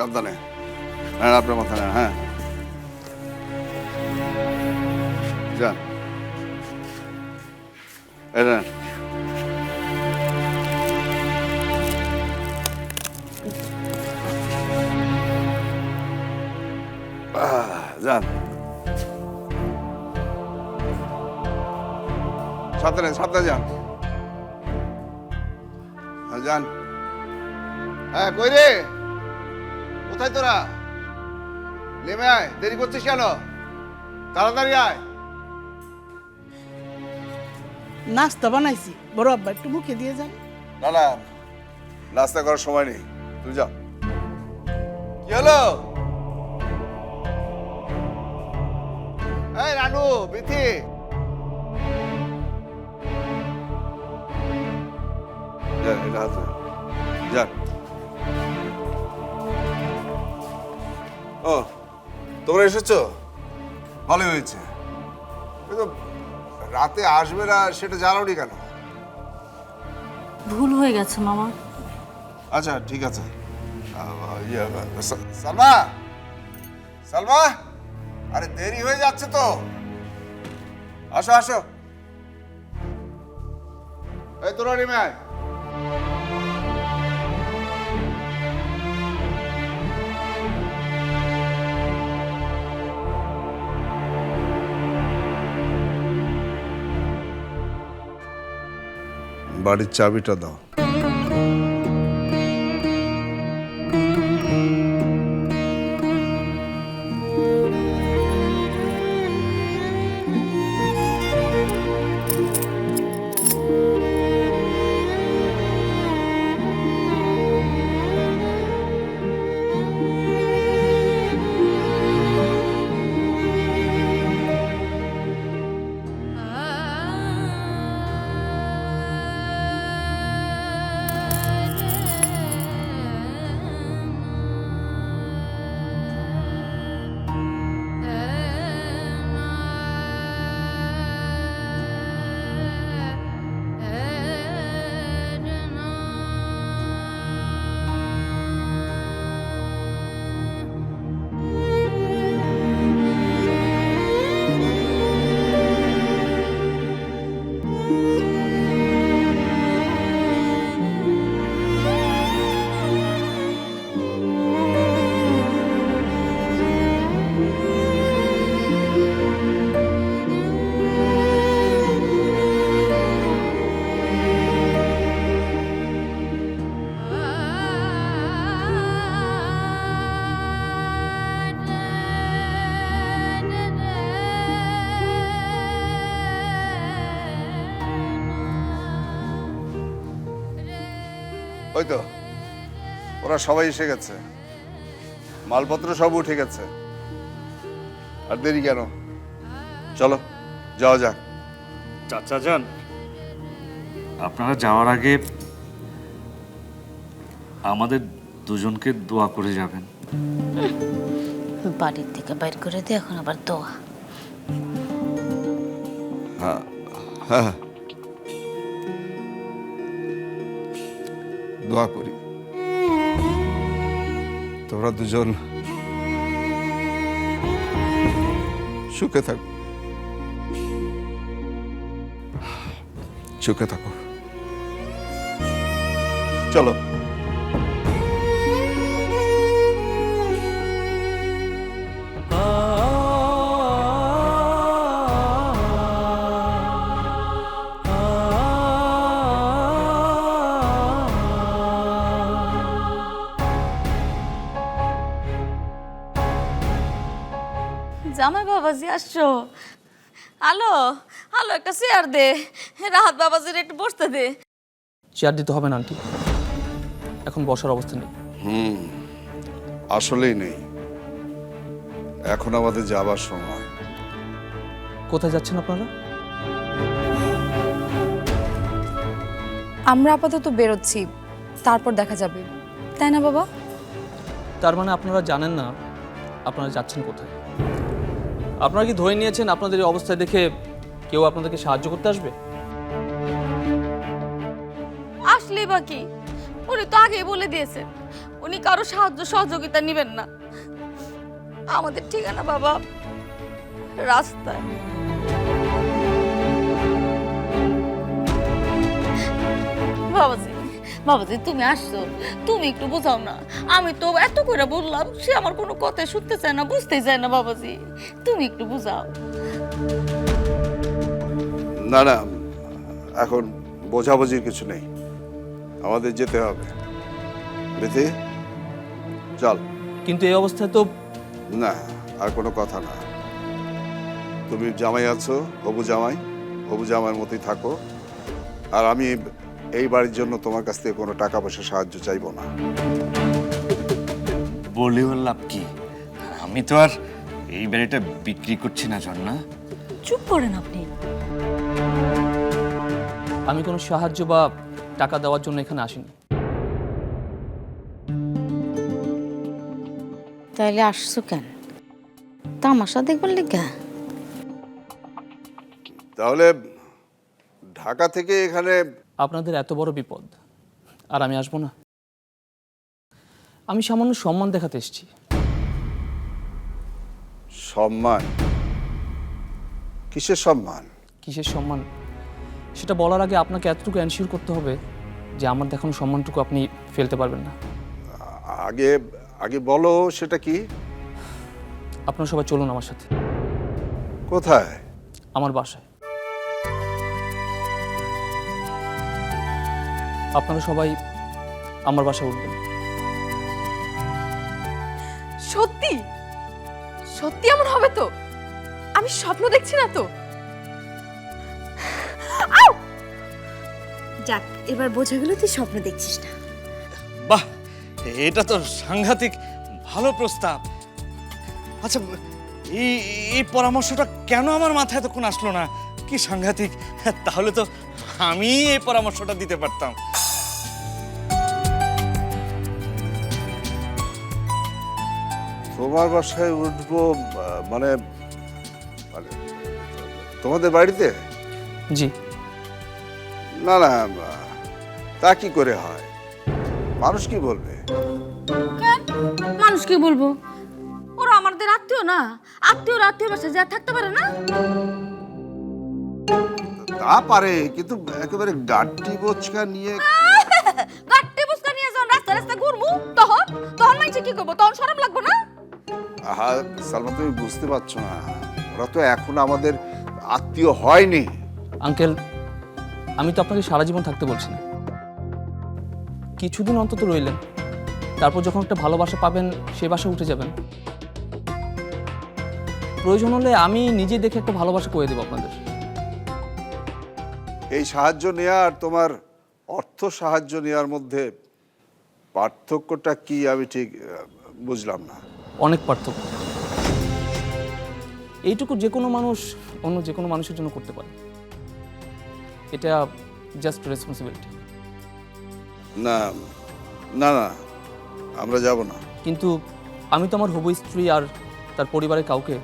সাবধানে। হ্যাঁ আপনার মাথা নেন হ্যাঁ। যান। আহ, যান। সাবধানে সাবধানে যান। হ্যাঁ, যান। হ্যাঁ কই রে? কোথায় তোরা? নেমে আয় দেরি করছিস কেন? তাড়াতাড়ি আয়। নাস্তা বানাইছি। বড় আব্বা একটু মুখে দিয়ে যান। না না নাস্তা করার সময় নেই। তুই যা কি হলো? এই রানু বিথি। যা এটা হাতে। যা। ও তোমরা এসেছ? ভালোই হয়েছে। কিন্তু রাতে আসবে না সেটা জানাওনি কেন? ভুল হয়ে গেছে মামা। আচ্ছা ঠিক আছে। ইয়ে, সালমা! সালমা! আরে দেরি হয়ে যাচ্ছে তো। আসো আসো। এই তোরা নেমে আয় বাড়ির চাবিটা দাও। সবাই এসে গেছে। মালপত্র সব উঠে গেছে। আর দেরি কেন? চলো যাওয়া যাক। চাচা যান। আপনারা যাওয়ার আগে আমাদের দুজনকে দোয়া করে যাবেন। বাড়ির থেকে বাইর করে দিয়ে এখন আবার দোয়া। হ্যাঁ। দোয়া করি। তোমরা দুজন সুখে থাকো। সুখে থাকো চলো। বাবাজি আসছো? আলো আলো একটা চেয়ার দে। রাহাত বাবাজির একটু বসতে দে। চেয়ার দিতে হবে না আন্টি। এখন বসার অবস্থা নেই। হুম আসলেই নেই। এখন আমাদের যাবার সময়। কোথায় যাচ্ছেন আপনারা? আমরা আপাতত বেরোচ্ছি। তারপর দেখা যাবে। তাই না বাবা? তার মানে আপনারা জানেন না আপনারা যাচ্ছেন কোথায়? আপনারা কি ধরে নিয়েছেন আপনাদের অবস্থায় দেখে কেউ আপনাদেরকে সাহায্য করতে আসবে? আসলে বা কি? উনি তো আগেই বলে দিয়েছেন, উনি কারও সাহায্য সহযোগিতা নেবেন না। আমাদের ঠিকানা বাবা, রাস্তায়। বাবাজি। বাবাজি তুমি আসছো তুমি একটু বোঝাও না। আমি তো এত করে বললাম সে আমার কোনো কথা শুনতে চায় না বুঝতে চায় না বাবাজি। তুমি একটু বোঝাও। না না এখন বোঝাবুঝির কিছু নেই। আমাদের যেতে হবে। বিথি চল। কিন্তু এই অবস্থায় তো না আর কোনো কথা না। তুমি জামাই আছো হবু জামাই হবু জামাইয়ের মতোই থাকো। আর আমি এই বাড়ির জন্য তোমার কাছ থেকে কোনো টাকা পয়সা সাহায্য চাইব না। বলে লাভ কি? আমি তো আর এই বাড়িটা বিক্রি করছি না ঝর্ণা চুপ করেন আপনি। আমি কোনো সাহায্য বা টাকা দেওয়ার জন্য এখানে আসিনি। তাইলে আসছো কেন? তামাশা দেখবার লেগা। তাহলে ঢাকা থেকে এখানে আপনাদের এত বড় বিপদ আর আমি আসব না। আমি সামান্য সম্মান দেখাতে এসেছি। সম্মান? কিসের সম্মান? কিসের সম্মান? সেটা বলার আগে আপনাকে এতটুকু এনশিওর করতে হবে যে আমার দেখানো সম্মানটুকু আপনি ফেলতে পারবেন না। আগে আগে বলো সেটা কি? আপনারা সবাই চলুন আমার সাথে। কোথায়? আমার বাসায়। আপনারা সবাই আমার বাসায় উঠবেন। সত্যি? সত্যি এমন হবে তো? আমি স্বপ্ন দেখছি না তো? যাক এবার বোঝা গেল তুই স্বপ্ন দেখছিস না। বাহ এটা তো সাংঘাতিক ভালো প্রস্তাব। আচ্ছা এই এই পরামর্শটা কেন আমার মাথায় এতক্ষণ আসলো না? কি সাংঘাতিক? তাহলে তো আমি এই পরামর্শটা দিতে পারতাম। তোমার বাসায় উঠবো মানে মানে তোমাদের বাড়িতে? জি। না না তা কি করে হয়? মানুষ কি বলবে? কেন? মানুষ কি বলব? ওরা আমাদের আত্মীয় না। আত্মীয় আত্মীয় বাসায় যা থাকতে পারে না। তা পারে কিন্তু একেবারে গাড্ডি বোচকা নিয়ে গাট্টি বুসকা নিয়ে যখন রাস্তা রাস্তা ঘুরবো তখন তখন মাইছে কি করব? তখন শরম লাগবো না? আহা সালমা তুমি বুঝতে পারছ না। ওরা তো এখন আমাদের আত্মীয় হয়নি। আঙ্কেল আমি তো আপনাকে সারা জীবন থাকতে বলছি না। কিছুদিন অন্তত রইলেন। তারপর যখন একটা ভালোবাসা পাবেন সে বাসায় উঠে যাবেন। প্রয়োজন হলে আমি নিজে দেখে একটা ভালোবাসা করে দেবো আপনাদের। এই সাহায্য নেওয়া আর তোমার অর্থ সাহায্য নেওয়ার মধ্যে পার্থক্যটা কি আমি ঠিক বুঝলাম না। অনেক পার্থক্য। এইটুকু যে কোনো মানুষ অন্য যে কোনো মানুষের জন্য করতে পারে। এটা জাস্ট রেসপন্সিবিলিটি না না না আমরা যাব না। কিন্তু আমি তো আমার হবু স্ত্রী আর তার পরিবারের কাউকে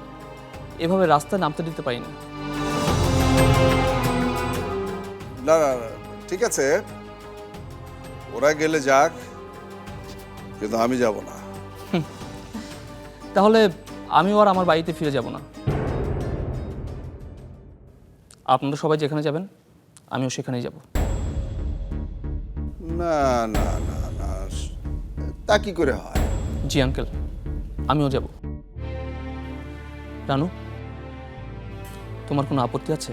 এভাবে রাস্তায় নামতে দিতে পারি না। না না না, ঠিক আছে। ওরা গেলে যাক কিন্তু আমি যাব না। তাহলে আমিও আর আমার বাড়িতে ফিরে যাব না। আপনারা সবাই যেখানে যাবেন আমিও সেখানেই যাব। না না না না তা কি করে হয়? জি আঙ্কেল আমিও যাব। রানু তোমার কোনো আপত্তি আছে?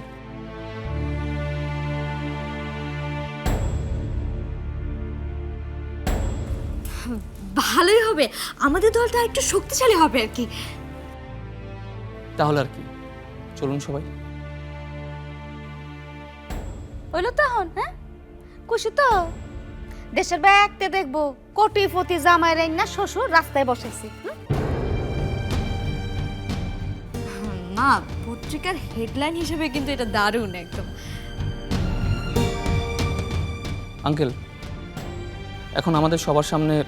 ভালোই হবে। আমাদের দলটা একটু শক্তিশালী হবে আর কি। তাহলে আর কি? চলুন সবাই। হইল তখন হ্যাঁ? খুশি তো? দেশের ব্যাগতে দেখব কোটি ফতি জামাই রাইন না শ্বশুর রাস্তায় বসেছি মা পত্রিকার হেডলাইন হিসেবে কিন্তু এটা দারুণ একদম। আঙ্কেল এখন আমাদের সবার সামনে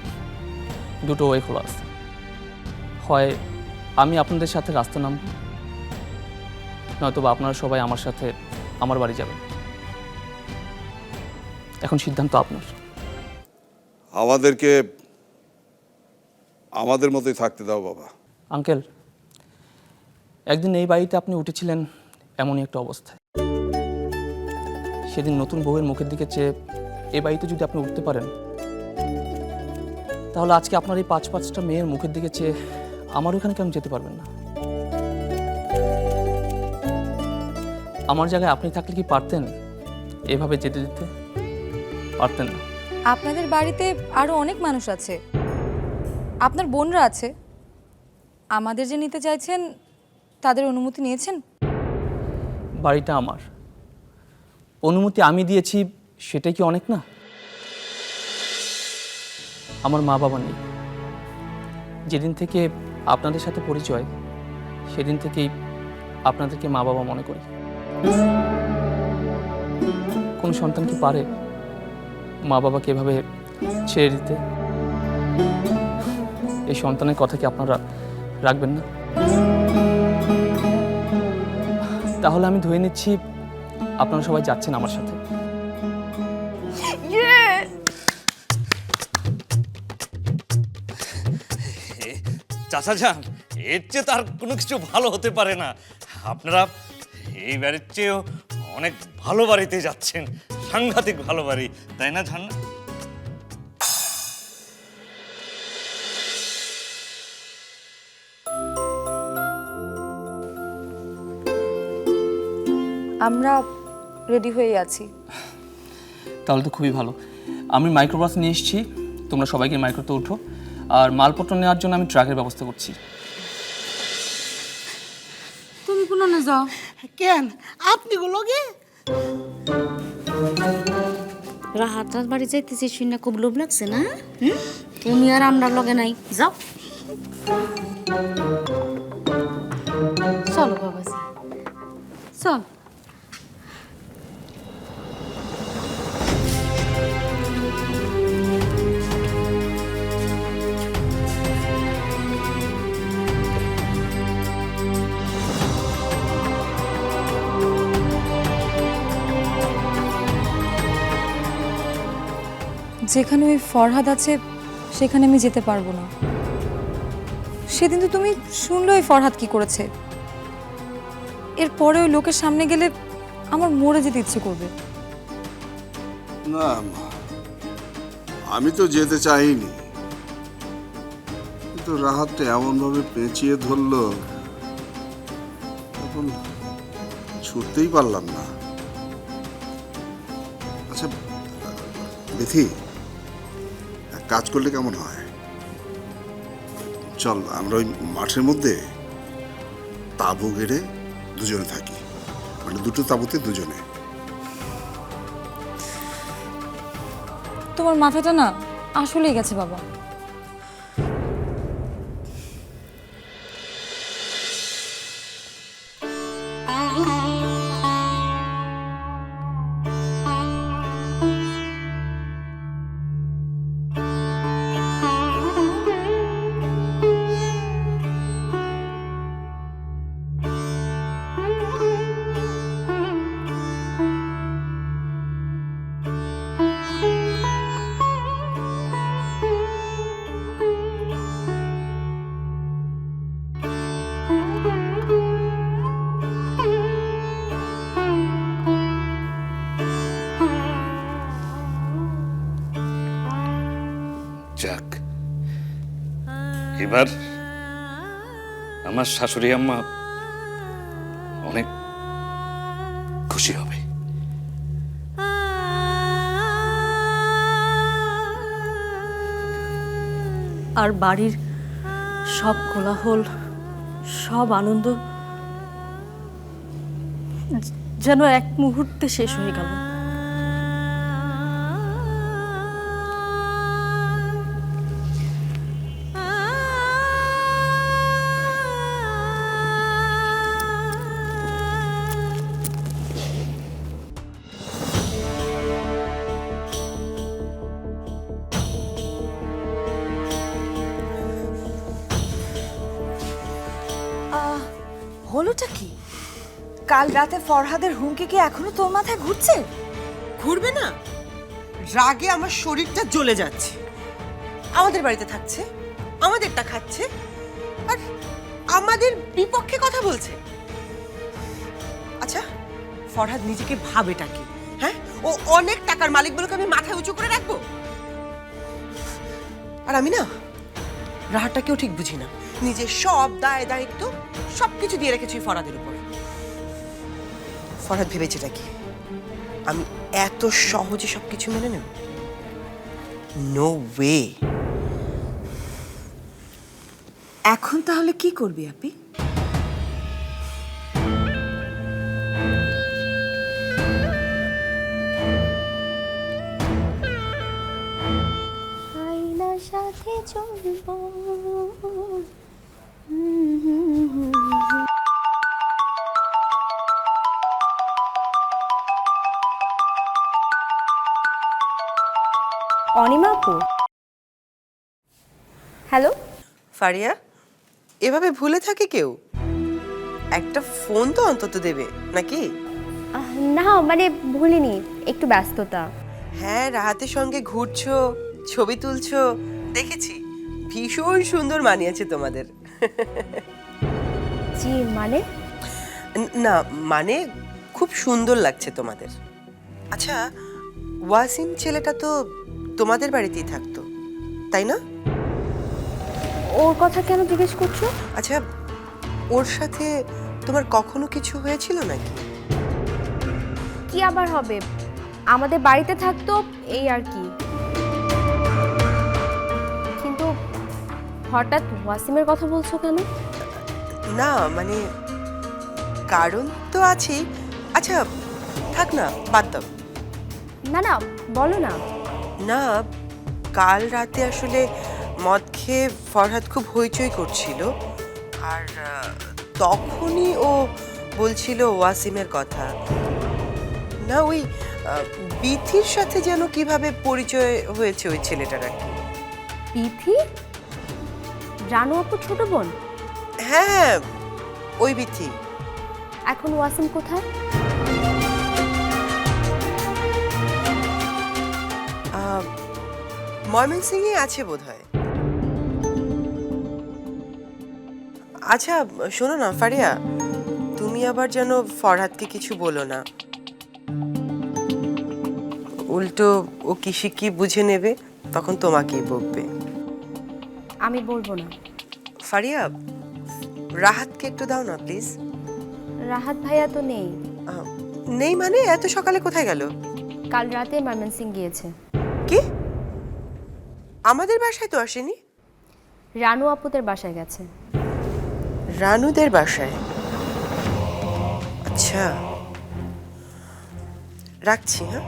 দুটো ওয়ে খোলা আছে। হয় আমি আপনাদের সাথে রাস্তা নামব নয়তো বা আপনারা সবাই আমার সাথে আমার বাড়ি যাবেন। এখন সিদ্ধান্ত আপনার। আমাদেরকে আমাদের মতোই থাকতে দাও বাবা। আঙ্কেল একদিন এই বাড়িতে আপনি উঠেছিলেন এমনই একটা অবস্থায়। সেদিন নতুন বউয়ের মুখের দিকে চেয়ে এ বাড়িতে যদি আপনি উঠতে পারেন তাহলে আজকে আপনার এই পাঁচ পাঁচটা মেয়ের মুখের দিকে চেয়ে আমার ওখানে কেন যেতে পারবেন না? আমার জায়গায় আপনি থাকলে কি পারতেন এভাবে যেতে যেতে? পারতেন না। আপনাদের বাড়িতে আরও অনেক মানুষ আছে। আপনার বোনরা আছে। আমাদের যে নিতে চাইছেন তাদের অনুমতি নিয়েছেন? বাড়িটা আমার। অনুমতি আমি দিয়েছি সেটাই কি অনেক না? আমার মা বাবা নেই। যেদিন থেকে আপনাদের সাথে পরিচয়, সেদিন থেকেই আপনাদেরকে মা বাবা মনে করি। কোন সন্তান কি পারে মা বাবাকে এভাবে ছেড়ে দিতে? এই সন্তানের কথা কি আপনারা রাখবেন না? তাহলে আমি ধুয়ে নিচ্ছি। আপনারা সবাই যাচ্ছেন আমার সাথে। চাচা যান এর চেয়ে তার কোনো কিছু ভালো হতে পারে না। আপনারা এই বাড়ির চেয়েও অনেক ভালো বাড়িতে যাচ্ছেন সাংঘাতিক ভালো বাড়ি তাই না জান আমরা রেডি হয়ে আছি। তাহলে তো খুবই ভালো। আমি মাইক্রোবাস নিয়ে এসেছি তোমরা সবাইকে মাইক্রোতে উঠো আর মালপত্র নেওয়ার জন্য আমি ট্রাকের ব্যবস্থা করছি। তুমি কোনো না যাও? কেন? আপনি গুলোকে রাহাত রাত বাড়ি যাইতেছি শুনে খুব লোভ লাগছে না? হুম? তুমি আর আমরা লগে নাই। যাও। চলো বাবাজি। চল। যেখানে ওই ফরহাদ আছে, সেখানে আমি যেতে পারব না। সেদিন তো তুমি শুনলে ওই ফরহাদ কি করেছে। এরপরে ওই লোকের সামনে গেলে আমার মরে যেতে ইচ্ছে করবে। না আমি তো যেতে চাইনি। কিন্তু রাহাতটা এমনভাবে পেঁচিয়ে ধরলো, তখন ছুটতেই পারলাম না। আচ্ছা এক কাজ করলে কেমন হয়? চল, আমরা ওই মাঠের মধ্যে তাঁবু গেড়ে দুজনে থাকি। মানে দুটো তাঁবুতে দুজনে। তোমার মাথাটা না আসলেই গেছে বাবা। এবার আমার শাশুড়ি আম্মা অনেক খুশি হবে। আর বাড়ির সব কোলাহল, সব আনন্দ যেন এক মুহূর্তে শেষ হয়ে গেল। হলোটা কি? কাল রাতে ফরহাদের হুমকি কি এখনও তোর মাথায় ঘুরছে? ঘুরবে না। রাগে আমার শরীরটা জ্বলে যাচ্ছে। আমাদের বাড়িতে থাকছে, আমাদেরটা খাচ্ছে, আর আমাদের বিপক্ষে কথা বলছে। আচ্ছা ফরহাদ নিজেকে ভাবেটা কি? হ্যাঁ? ও অনেক টাকার মালিক বলে আমি মাথায় উঁচু করে রাখব? আর আমি না রাহাটাকেও ঠিক বুঝি না। নিজের সব দায় দায়িত্ব সব কিছু দিয়ে রেখেছি ফরাদের উপর। ফরাদ ভেবেছেটা কি? আমি এত সহজে সব কিছু মেনে নেব? নো ওয়ে এখন তাহলে কি করবি আপি? আয়নার সাথে চলবো। অনিমা আপু। হ্যালো ফারিয়া এভাবে ভুলে থাকে কেউ? একটা ফোন তো অন্তত দেবে নাকি? না মানে ভুলিনি একটু ব্যস্ততা। হ্যাঁ রাহাতের সঙ্গে ঘুরছো ছবি তুলছো দেখেছি ভীষণ সুন্দর মানিয়েছে তোমাদের। জি মানে? না মানে খুব সুন্দর লাগছে তোমাদের। আচ্ছা ওয়াসিম ছেলেটা তো তোমাদের বাড়িতেই থাকতো তাই না? ওর কথা কেন জিজ্ঞেস করছ? আচ্ছা ওর সাথে তোমার কখনো কিছু হয়েছিল নাকি? কি আবার হবে? আমাদের বাড়িতে থাকতো এই আর কি। কিন্তু হঠাৎ ওয়াসিমের কথা বলছো কেন? না মানে কারণ তো আছেই। আচ্ছা থাক না বাদ দাও। না না বলো না। না কাল রাতে আসলে মদ খেয়ে ফরহাদ খুব হইচই করছিল। আর তখনই ও বলছিল ওয়াসিমের কথা। না ওই বিথির সাথে যেন কীভাবে পরিচয় হয়েছে ওই ছেলেটার আর কি। বিথি? জানো আপু ছোট বোন? হ্যাঁ ওই বিথি। এখন ওয়াসিম কোথায়? ময়মনসিংহে আছে বোধহয়। আচ্ছা শোনো না ফারিয়া তুমি আবার যেন ফরহাদকে কিছু বলো না। উল্টো ও কিসে কি বুঝে নেবে তখন তোমাকেই বকবে। আমি বলব না। ফারিয়া রাহাতকে একটু দাও না প্লিজ। রাহাত ভাইয়া তো নেই। নেই মানে? এত সকালে কোথায় গেল? কাল রাতে ময়মনসিং গিয়েছে। আমাদের বাসায় তো আসেনি? রানু আপুদের বাসায় গেছে। রানুদের বাসায়? আচ্ছা। রাখছি হ্যাঁ?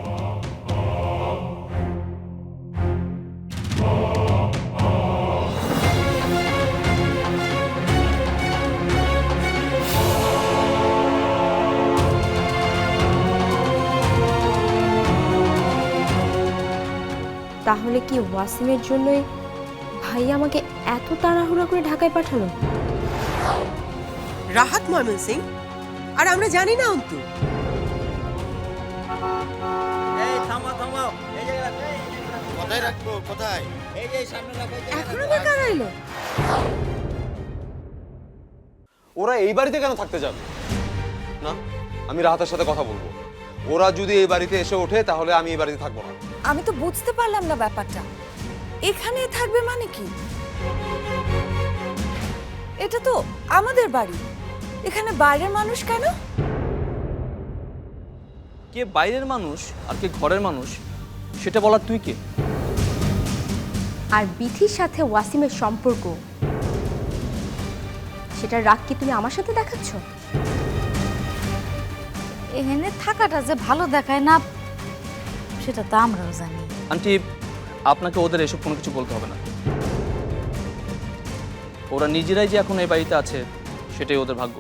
তাহলে কি ওয়াসিমের জন্যই ভাইয়া আমাকে এত তাড়াহুড়া করে ঢাকায় পাঠালো? রাহাত ময়মন সিং? আর আমরা জানি না অন্তু। কোথায় রাখব? কোথায়? এখন আবার কারা এলো ওরা এই বাড়িতে কেন থাকতে যাবে? না আমি রাহাতের সাথে কথা বলব। ওরা যদি এই বাড়িতে এসে ওঠে তাহলে আমি এই বাড়িতে থাকব না। আমি তো বুঝতে পারলাম না ব্যাপারটা। এখানে থাকবে মানে কি? এটা তো আমাদের বাড়ি। এখানে বাইরের মানুষ কেন? কে বাইরের মানুষ আর কে ঘরের মানুষ সেটা বলার তুই কে? আর বিথির সাথে ওয়াসিমের সম্পর্ক সেটা রাগ কি তুমি আমার সাথে দেখাচ্ছ? এখানে থাকাটা যে ভালো দেখায় না সেটা তো আমরাও জানি। আন্টি আপনাকে ওদের এসব কোনো কিছু বলতে হবে না। ওরা নিজেরাই যে এখন এই বাড়িতে আছে, সেটাই ওদের ভাগ্য।